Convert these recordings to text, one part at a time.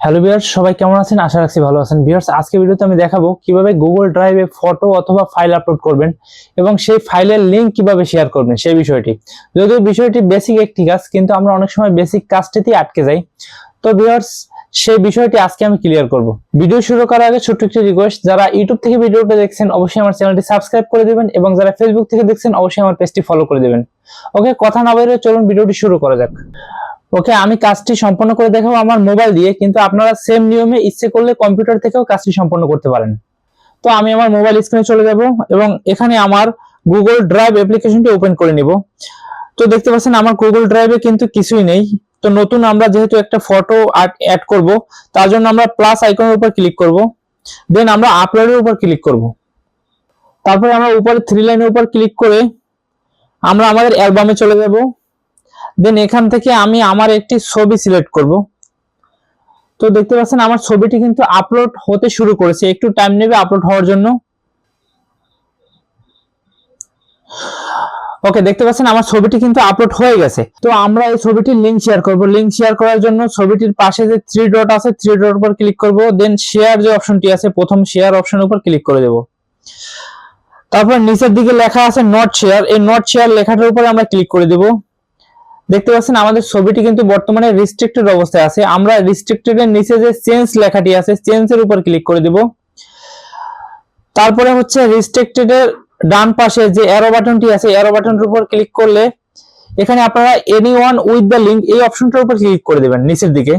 Hello viewers সবাই কেমন আছেন? আশা রাখছি ভালো আছেন। ভিউয়ার্স আজকে ভিডিওতে আমি দেখাবো কীভাবে গুগল ড্রাইভে ফটো অথবা ফাইল আপলোড করবেন এবং সেই ফাইলের লিঙ্ক কীভাবে শেয়ার করবেন, সেই বিষয়টি। যদিও বিষয়টি বেসিক একটি কাজ, কিন্তু আমরা অনেক সময় বেসিক কাজটিতেই আটকে যাই। তো ভিউয়ার্স সেই বিষয়টি আজকে আমি ক্লিয়ার করব। ভিডিও শুরু করার আগে ছোট্ট একটি রিকোয়েস্ট যারা ইউটিউব থেকে ভিডিওটা দেখছেন, অবশ্যই আমার চ্যানেলটি সাবস্ক্রাইব করে দিবেন এবং যারা ফেসবুক থেকে দেখছেন, অবশ্যই আমার পেজটি ফলো করে দেবেন। ওকে কথা না বাইরে চলুন, ভিডিওটি শুরু করা যাক। ওকে আমি কাজটি সম্পন্ন করে দেখাবো আমার মোবাইল দিয়ে, কিন্তু আপনারা সেম নিয়মে ইচ্ছে করলে কম্পিউটার থেকেও কাজটি সম্পন্ন করতে পারেন। তো আমি আমার মোবাইল স্ক্রিনে চলে যাব এবং এখানে আমার গুগল ড্রাইভ অ্যাপ্লিকেশনটি ওপেন করে নিব। তো দেখতে পাচ্ছেন, আমার গুগল ড্রাইভে কিন্তু কিছুই নেই। তো নতুন আমরা যেহেতু একটা ফটো অ্যাড করব, তার জন্য আমরা প্লাস আইকনের উপর ক্লিক করব। দেন আমরা আপলোডের উপর ক্লিক করব। তারপরে আমরা উপরে থ্রি লাইনের উপর ক্লিক করে আমরা আমাদের অ্যালবামে চলে যাব। দেন এখান থেকে আমি আমার একটি ছবি সিলেক্ট করব। তো দেখতে পাচ্ছেন আমার ছবিটি কিন্তু আপলোড হতে শুরু করেছে। একটু টাইম নেবে আপলোড হওয়ার জন্য। ওকে দেখতে পাচ্ছেন আমার ছবিটি কিন্তু আপলোড হয়ে গেছে। তো আমরা এই ছবিটির লিংক শেয়ার করব। লিংক শেয়ার করার জন্য ছবিটির পাশে যে থ্রি ডট আছে থ্রি ডট উপর ক্লিক করব। দেন শেয়ার যে অপশনটি আছে, প্রথম শেয়ার অপশনের উপর ক্লিক করে দেব। তারপর নিচের দিকে লেখা আছে নট শেয়ার এই নট শেয়ার লেখাটার উপর আমরা ক্লিক করে দেব। দেখতে পাচ্ছেন আমাদের ছবিটি কিন্তু বর্তমানে রিস্ট্রিক্টেড অবস্থায় আছে। আমরা রিস্ট্রিক্টেড এর নিচে যে চেঞ্জ লেখাটি আছে চেঞ্জ এর উপর ক্লিক করে দেব। তারপরে হচ্ছে রিস্ট্রিক্টেড এর ডান পাশে যে অ্যারো বাটনটি আছে অ্যারো বাটনের উপর ক্লিক করলে এখানে আপনারা any one with the link এই অপশনটার উপর ক্লিক করে দেবেন নিচের দিকে।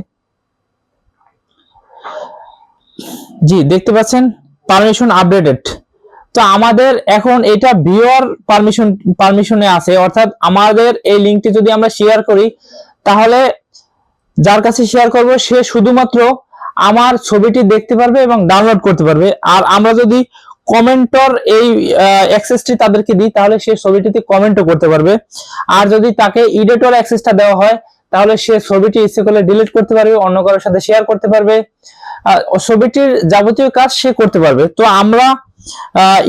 জি, দেখতে পাচ্ছেন? পারমিশন আপডেটেড তো আমাদের এখন এটা ভিওর পারমিশন পারমিশনে আছে। অর্থাৎ আমাদের এই লিঙ্কটি যদি আমরা শেয়ার করি, তাহলে যার কাছে শেয়ার করব, সে শুধুমাত্র আমার ছবিটি দেখতে পারবে এবং ডাউনলোড করতে পারবে। আর আমরা যদি কমেন্টর এই অ্যাক্সেসটি তাদেরকে দিই, তাহলে সে ছবিটিতে কমেন্টও করতে পারবে। আর যদি তাকে এডিটর অ্যাক্সেসটা দেওয়া হয়, তাহলে সে ছবিটি ইচ্ছে করলে ডিলিট করতে পারবে, অন্য কারোর সাথে শেয়ার করতে পারবে। ছবিটির যাবতীয় কাজ সে করতে পারবে। তো আমরা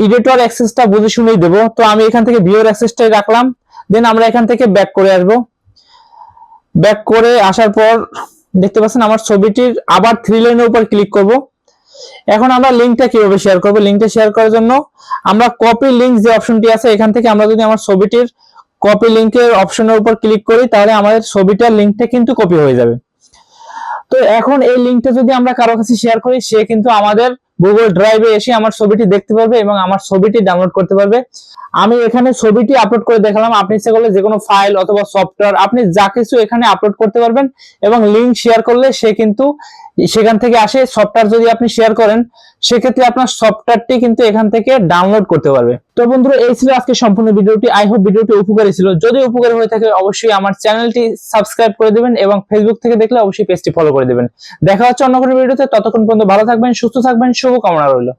এডিটর অ্যাক্সেসটা বুঝে শুনেই দেবো। তো আমি এখান থেকে ভিওর অ্যাক্সেসটাই রাখলাম। দেন আমরা এখান থেকে ব্যাক করে আসব। ব্যাক করে আসার পর দেখতে পাচ্ছেন আমার ছবিটির আবার থ্রি লাইনের উপর ক্লিক করব। এখন আমরা লিঙ্কটা কীভাবে শেয়ার করব? লিঙ্কটা শেয়ার করার জন্য আমরা কপি লিঙ্ক যে অপশনটি আছে, এখান থেকে আমরা যদি আমার ছবিটির কপি লিঙ্কের অপশনের উপর ক্লিক করি, তাহলে আমাদের ছবিটার লিঙ্কটা কিন্তু কপি হয়ে যাবে। তো এখন এই লিঙ্কটা যদি আমরা কারও কাছে শেয়ার করি, সে কিন্তু আমাদের গুগল ড্রাইভে এসে আমার ছবিটি দেখতে পারবে এবং আমার ছবিটি ডাউনলোড করতে পারবে। আমি এখানে ছবিটি আপলোড করে দেখালাম। আপনি ইচ্ছে করলে যে কোনো ফাইল অথবা সফটওয়্যার আপনি যা কিছু এখানে আপলোড করতে পারবেন এবং লিঙ্ক শেয়ার করলে সে কিন্তু সেখান থেকে আসে সফটওয়্যার যদি আপনি শেয়ার করেন, সেক্ষেত্রে আপনার সফটওয়্যারটি কিন্তু এখান থেকে ডাউনলোড করতে পারবে। তো বন্ধুরা, এই ছিল আজকে সম্পূর্ণ ভিডিওটি। আই হোপ ভিডিওটি উপকারী ছিল। যদি উপকারী হয়ে থাকে, অবশ্যই আমার চ্যানেলটি সাবস্ক্রাইব করে দেবেন এবং ফেসবুক থেকে দেখলে অবশ্যই পেজটি ফলো করে দেবেন। দেখা হচ্ছে অন্য কোনো ভিডিওতে। ততক্ষণ পর্যন্ত ভালো থাকবেন, সুস্থ থাকবেন, শুভকামনা রইল।